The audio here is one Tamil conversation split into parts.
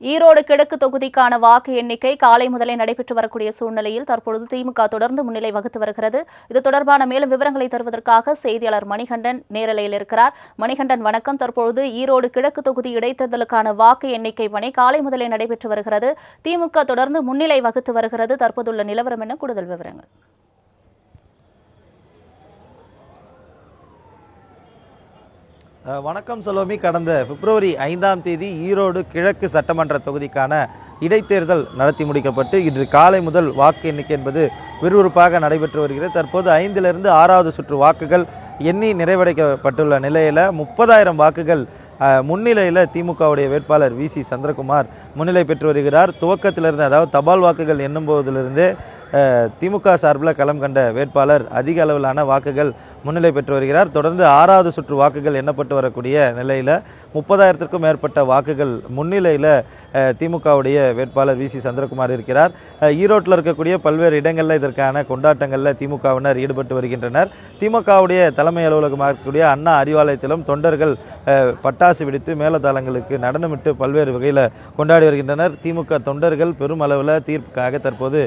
ஈரோடு கிழக்கு தொகுதிக்கான வாக்கு எண்ணிக்கை காலை முதலே நடைபெற்று வரக்கூடிய சூழ்நிலையில் தற்பொழுது திமுக தொடர்ந்து முன்னிலை வகுத்து வருகிறது. இது தொடர்பான மேலும் விவரங்களை தருவதற்காக செய்தியாளர் மணிகண்டன் நேரலையில் இருக்கிறார். மணிகண்டன் வணக்கம். தற்பொழுது ஈரோடு கிழக்கு தொகுதி இடைத்தேர்தலுக்கான வாக்கு எண்ணிக்கை பணி காலை முதலே நடைபெற்று வருகிறது. திமுக தொடர்ந்து முன்னிலை வகுத்து வருகிறது. தற்போதுள்ள நிலவரம் என்ன? கூடுதல் விவரங்கள். வணக்கம் செல்வமி கடந்த பிப்ரவரி ஐந்தாம் தேதி ஈரோடு கிழக்கு சட்டமன்ற தொகுதிக்கான இடைத்தேர்தல் நடத்தி முடிக்கப்பட்டு இன்று காலை முதல் வாக்கு எண்ணிக்கை என்பது விறுவிறுப்பாக நடைபெற்று வருகிறது. தற்போது ஐந்திலிருந்து ஆறாவது சுற்று வாக்குகள் எண்ணி நிறைவடைக்கப்பட்டுள்ள நிலையில் முப்பதாயிரம் வாக்குகள் முன்னிலையில் திமுகவுடைய வேட்பாளர் வி சி சந்திரகுமார் முன்னிலை பெற்று வருகிறார். துவக்கத்திலிருந்து அதாவது தபால் வாக்குகள் எண்ணும்போதிலிருந்தே திமுக சார்பில் களம் கண்ட வேட்பாளர் அதிக அளவிலான வாக்குகள் முன்னிலை பெற்று வருகிறார். தொடர்ந்து ஆறாவது சுற்று வாக்குகள் எண்ணப்பட்டு வரக்கூடிய நிலையில் முப்பதாயிரத்திற்கும் மேற்பட்ட வாக்குகள் முன்னிலையில் திமுகவுடைய வேட்பாளர் வி சி சந்திரகுமார் இருக்கிறார். ஈரோட்டில் இருக்கக்கூடிய பல்வேறு இடங்களில் இதற்கான கொண்டாட்டங்களில் திமுகவினர் ஈடுபட்டு வருகின்றனர். திமுகவுடைய தலைமை அலுவலகமாக இருக்கக்கூடிய அண்ணா அறிவாலயத்திலும் தொண்டர்கள் பட்டாசு வெடித்து மேலதாளங்களுக்கு நடனமிட்டு பல்வேறு வகையில் கொண்டாடி வருகின்றனர். திமுக தொண்டர்கள் பெரும் அளவில் தீர்ப்புக்காக தற்போது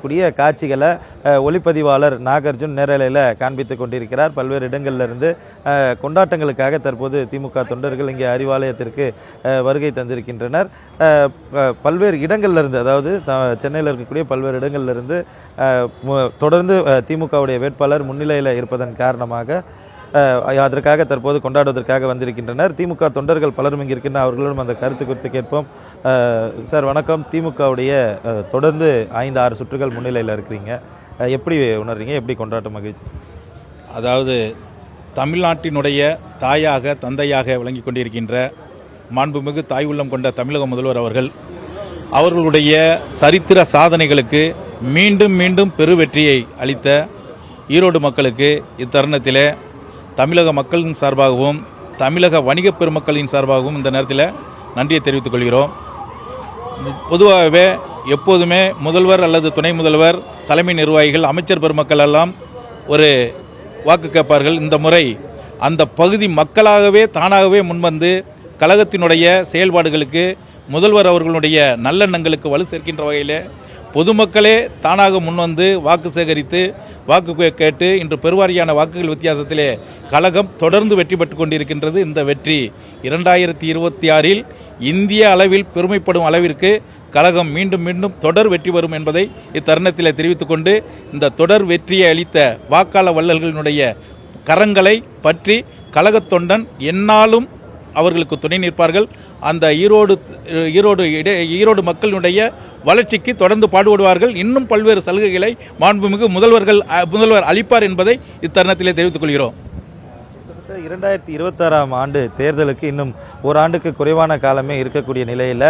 இருக்கக்கூடிய காட்சிகளை ஒளிப்பதிவாளர் நாகார்ஜுன் நேரலையில் காண்பித்து கொண்டிருக்கிறார். பல்வேறு இடங்களிலிருந்து கொண்டாட்டங்களுக்காக தற்போது திமுக தொண்டர்கள் இங்கே அறிவாலயத்திற்கு வருகை தந்திருக்கின்றனர். பல்வேறு இடங்களிலிருந்து அதாவது த- சென்னையில் இருக்கக்கூடிய பல்வேறு இடங்களிலிருந்து தொடர்ந்து திமுகவுடைய வேட்பாளர் முன்னிலையில் இருப்பதன் காரணமாக அதற்காக தற்போது கொண்டாடுவதற்காக வந்திருக்கின்றனர். திமுக தொண்டர்கள் பலரும் இங்கே இருக்கின்ற அவர்களிடம் அந்த கருத்து குறித்து கேட்போம். சார் வணக்கம். திமுகவுடைய தொடர்ந்து ஐந்து ஆறு சுற்றுகள் முன்னிலையில் இருக்கிறீங்க. எப்படி உணர்றீங்க? எப்படி கொண்டாட்ட மகிழ்ச்சி? அதாவது தமிழ்நாட்டினுடைய தாயாக தந்தையாக விளங்கிக் கொண்டிருக்கின்ற மாண்புமிகு தாய் உள்ளம் கொண்ட தமிழக முதல்வர் அவர்கள் அவர்களுடைய சரித்திர சாதனைகளுக்கு மீண்டும் மீண்டும் பெரு வெற்றியை அளித்த ஈரோடு மக்களுக்கு இத்தருணத்திலே தமிழக மக்களின் சார்பாகவும் தமிழக வணிகப் பெருமக்களின் சார்பாகவும் இந்த நேரத்தில் நன்றியை தெரிவித்துக் கொள்கிறோம். பொதுவாகவே எப்போதுமே முதல்வர் அல்லது துணை முதல்வர் தலைமை நிர்வாகிகள் அமைச்சர் பெருமக்கள் எல்லாம் ஒரு வாக்கு கேட்பார்கள். இந்த முறை அந்த பகுதி மக்களாகவே தானாகவே முன்வந்து கழகத்தினுடைய செயல்பாடுகளுக்கு முதல்வர் அவர்களுடைய நல்லெண்ணங்களுக்கு வலு சேர்க்கின்ற வகையில் பொதுமக்களே தானாக முன்வந்து வாக்கு சேகரித்து வாக்கு கேட்டு இன்று பெருவாரியான வாக்குகள் வித்தியாசத்திலே கழகம் தொடர்ந்து வெற்றி பெற்று கொண்டிருக்கின்றது. இந்த வெற்றி இரண்டாயிரத்தி இருபத்தி ஆறில் இந்திய அளவில் பெருமைப்படும் அளவிற்கு கழகம் மீண்டும் மீண்டும் தொடர் வெற்றி வரும் என்பதை இத்தருணத்தில் தெரிவித்துக் கொண்டு இந்த தொடர் வெற்றியை அளித்த வாக்காள வள்ளல்களினுடைய கரங்களை பற்றி கழகத் தொண்டன் அவர்களுக்கு துணை நிற்பார்கள். அந்த ஈரோடு ஈரோடு இடை ஈரோடு மக்களுடைய வளர்ச்சிக்கு தொடர்ந்து பாடுபடுவார்கள். இன்னும் பல்வேறு சலுகைகளை மாண்புமிகு முதல்வர்கள் முதல்வர் அளிப்பார் என்பதை இத்தருணத்திலே தெரிவித்துக் கொள்கிறோம். இரண்டாயிரத்தி இருபத்தாறாம் ஆண்டு தேர்தலுக்கு இன்னும் ஓராண்டுக்கு குறைவான காலமே இருக்கக்கூடிய நிலையில்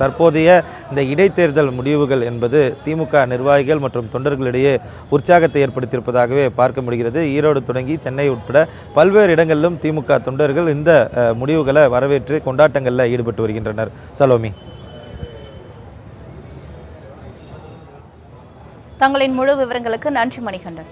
தற்போதைய இந்த இடைத்தேர்தல் முடிவுகள் என்பது திமுக நிர்வாகிகள் மற்றும் தொண்டர்களிடையே உற்சாகத்தை ஏற்படுத்தியிருப்பதாகவே பார்க்க முடிகிறது. ஈரோடு தொடங்கி சென்னை உட்பட பல்வேறு இடங்களிலும் திமுக தொண்டர்கள் இந்த முடிவுகளை வரவேற்று கொண்டாட்டங்களில் ஈடுபட்டு வருகின்றனர். சலோமி. தங்களின் முழு விவரங்களுக்கு நன்றி மணிகண்டன்.